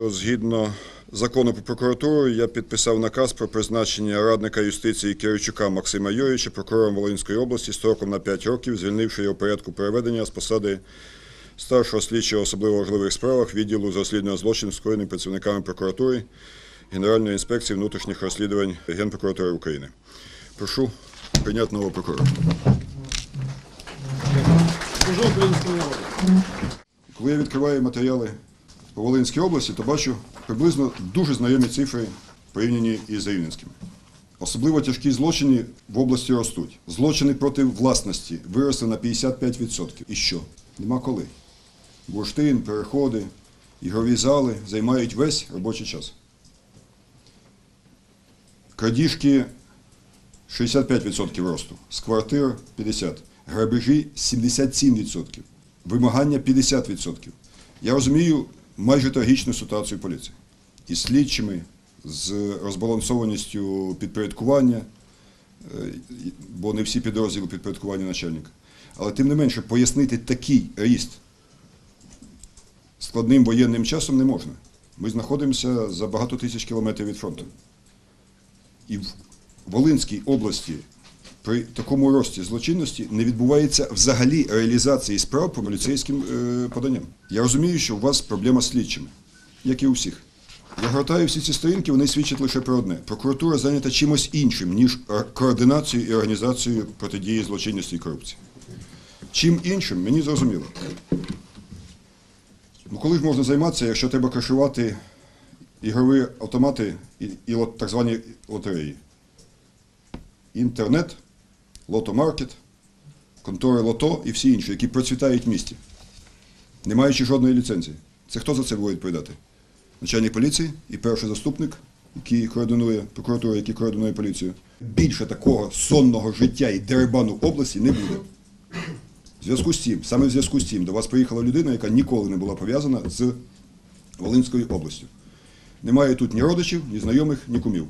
Згідно закону про прокуратуру, я підписав наказ про призначення радника юстиції Киричука Максима Юрійовича прокурором Волинської області строком на 5 років, звільнивши його порядку переведення з посади старшого слідчого особливо важливих справах відділу з розслідування злочинів, скоєних працівниками прокуратури Генеральної інспекції внутрішніх розслідувань Генпрокуратури України. Прошу прийняти нового прокурора. Коли я відкриваю матеріали по Волинській області, то бачу приблизно дуже знайомі цифри порівняні із Рівненськими. Особливо тяжкі злочини в області ростуть. Злочини проти власності виросли на 55%. І що? Нема коли. Бурштин, переходи, ігрові зали займають весь робочий час. Крадіжки 65% росту, з квартир 50%, грабежі 77%, вимагання 50%. Я розумію майже трагічну ситуацію поліції. Із слідчими, з розбалансованістю підпорядкування, е, бо не всі підрозділи підпорядкування начальника. Але тим не менше пояснити такий ріст складним воєнним часом не можна. Ми знаходимося за багато тисяч кілометрів від фронту. І в Волинській області при такому рості злочинності не відбувається взагалі реалізації справ по міліцейським е, поданням. Я розумію, що у вас проблема з слідчими, як і у всіх. Я гортаю всі ці сторінки, вони свідчать лише про одне. Прокуратура зайнята чимось іншим, ніж координацією і організацією протидії злочинності і корупції. Чим іншим, мені зрозуміло. Ну коли ж можна займатися, якщо треба кришувати ігрові автомати і, і так звані лотереї? Інтернет, лотомаркет, контори лото і всі інші, які процвітають в місті, не маючи жодної ліцензії. Це хто за це буде відповідати? Начальник поліції і перший заступник, який координує прокуратуру, який координує поліцію. Більше такого сонного життя і дерибану області не буде. В зв'язку з цим, саме в зв'язку з цим, до вас приїхала людина, яка ніколи не була пов'язана з Волинською областю. Немає тут ні родичів, ні знайомих, ні кумів.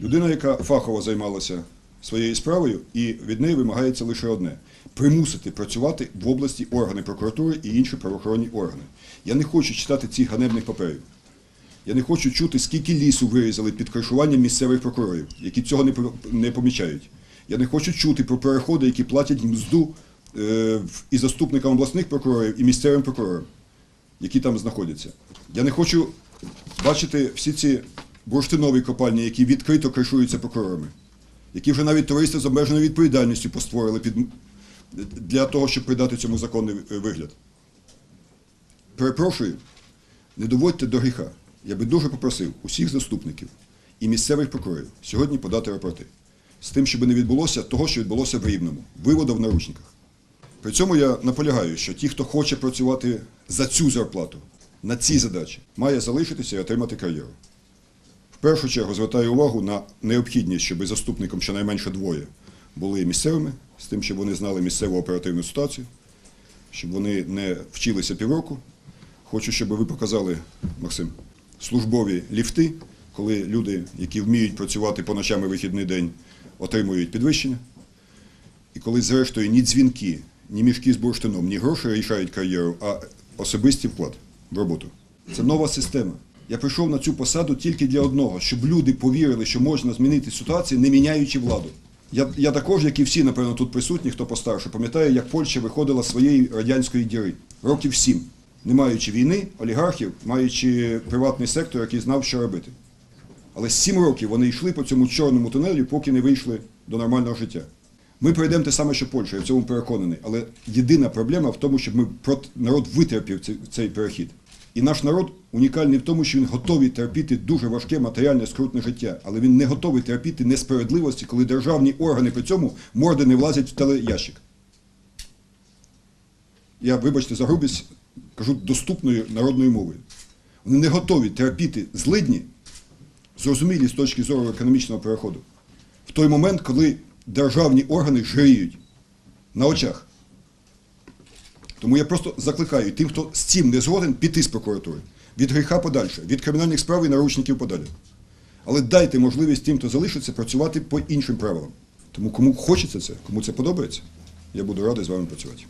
Людина, яка фахово займалася своєю справою, і від неї вимагається лише одне примусити працювати в області органи прокуратури і інші правоохоронні органи. Я не хочу читати цих ганебних паперів. Я не хочу чути, скільки лісу вирізали під кришуванням місцевих прокурорів, які цього не, помічають. Я не хочу чути про переходи, які платять мзду е, і заступникам обласних прокурорів, і місцевим прокурорам, які там знаходяться. Я не хочу бачити всі ці бурштинові копальні, які відкрито кришуються прокурорами, які вже навіть товариство з обмеженою відповідальністю постворили під, для того, щоб придати цьому законний вигляд. Перепрошую, не доводьте до гріха. Я би дуже попросив усіх заступників і місцевих прокурорів сьогодні подати рапорти з тим, щоб не відбулося того, що відбулося в Рівному, вивода в наручниках. При цьому я наполягаю, що ті, хто хоче працювати за цю зарплату, на ці задачі, має залишитися і отримати кар'єру. В першу чергу звертаю увагу на необхідність, щоб заступником щонайменше двоє були місцевими, з тим, щоб вони знали місцеву оперативну ситуацію, щоб вони не вчилися півроку. Хочу, щоб ви показали, Максим, службові ліфти, коли люди, які вміють працювати по ночам і вихідний день, отримують підвищення. І коли, зрештою, ні дзвінки, ні мішки з бурштином, ні гроші рішають кар'єру, а особистий вклад в роботу. Це нова система. Я прийшов на цю посаду тільки для одного, щоб люди повірили, що можна змінити ситуацію, не міняючи владу. Я, я також, як і всі, напевно, тут присутні, хто постарше, пам'ятаю, як Польща виходила з своєї радянської діри років сім, не маючи війни, олігархів, маючи приватний сектор, який знав, що робити. Але сім років вони йшли по цьому чорному тунелі, поки не вийшли до нормального життя. Ми пройдемо те саме, що Польща, я в цьому переконаний. Але єдина проблема в тому, щоб ми народ витерпів цей, перехід. І наш народ унікальний в тому, що він готовий терпіти дуже важке матеріальне скрутне життя, але він не готовий терпіти несправедливості, коли державні органи при цьому морди не влазять в телеящик. Я, вибачте, за грубість кажу доступною народною мовою. Вони не готові терпіти злидні, зрозумілі з точки зору економічного переходу, в той момент, коли державні органи жиріють на очах. Тому я просто закликаю тим, хто з цим не згоден, піти з прокуратури. Від гріха подальше, від кримінальних справ і наручників подалі. Але дайте можливість тим, хто залишиться, працювати по іншим правилам. Тому кому хочеться це, кому це подобається, я буду радий з вами працювати.